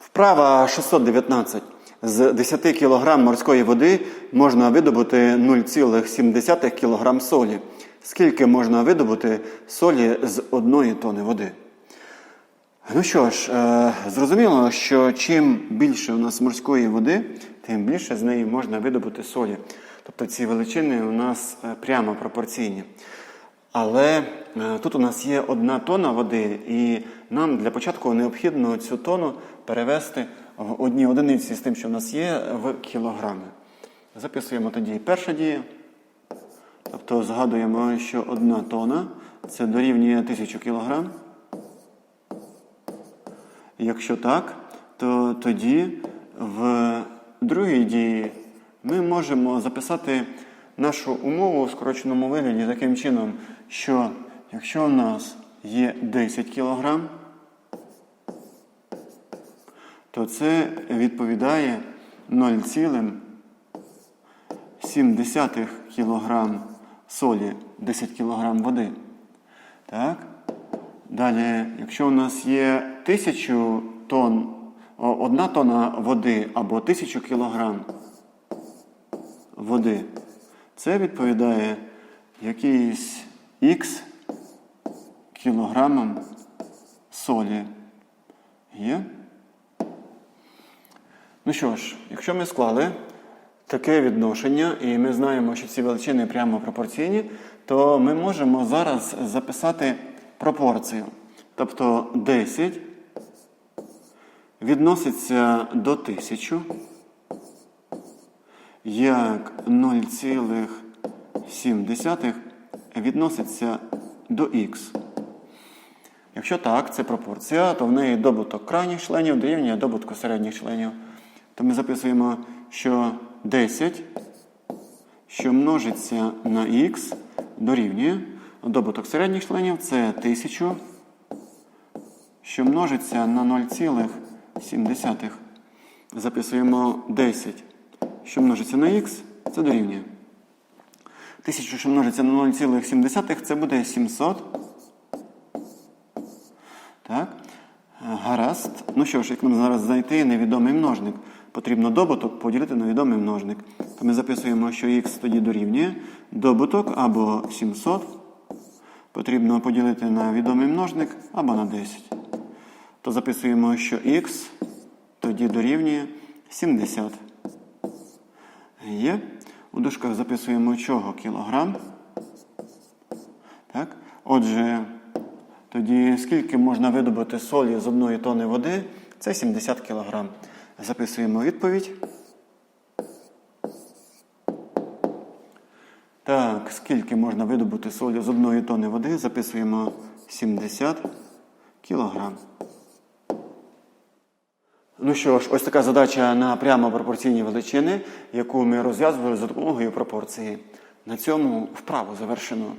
Вправа 619. З 10 кг морської води можна видобути 0,7 кг солі. Скільки можна видобути солі з 1 тони води? Ну що ж, е, зрозуміло, що чим більше у нас морської води, тим більше з неї можна видобути солі. Тобто ці величини у нас е, прямо пропорційні. Але е, тут у нас є одна тонна води, і нам для початку необхідно цю тонну перевести в одні одиниці з тим, що в нас є, в кілограми. Записуємо тоді перша дія. Тобто згадуємо, що одна тонна це дорівнює 1000 кілограм. Якщо так, то тоді в другій дії ми можемо записати нашу умову в скороченому вигляді таким чином, що якщо у нас є 10 кг, то це відповідає 0,7 кг солі, 10 кг води. Так? Далі, якщо у нас є 1000 тонн, одна тонна води або 1000 кілограм води, це відповідає якийсь Х кілограмам солі. Є? Ну що ж, якщо ми склали таке відношення, і ми знаємо, що ці величини прямо пропорційні, то ми можемо зараз записати пропорцію. Тобто 10 відноситься до 1000 як 0,7 відноситься до х. Якщо так, це пропорція, то в неї добуток крайніх членів дорівнює добутку середніх членів. То ми записуємо, що 10, що множиться на х, дорівнює. Добуток середніх членів це 1000, що множиться на 0,7. Записуємо 10, що множиться на х, це дорівнює. 1000, що множиться на 0,7, це буде 700. Так. Гаразд. Ну що ж, як нам зараз знайти невідомий множник? Потрібно добуток поділити на відомий множник. То ми записуємо, що х тоді дорівнює добуток або 700. Потрібно поділити на відомий множник або на 10. То записуємо, що х тоді дорівнює 70. Є. У дужках записуємо чого кілограм. Так. Отже, тоді скільки можна видобути солі з одної тони води? Це 70 кг. Записуємо відповідь. Так, скільки можна видобути солі з одної тони води? Записуємо 70 кг. Ну що ж, ось така задача на прямо пропорційні величини, яку ми розв'язували за допомогою пропорції. На цьому вправу завершено.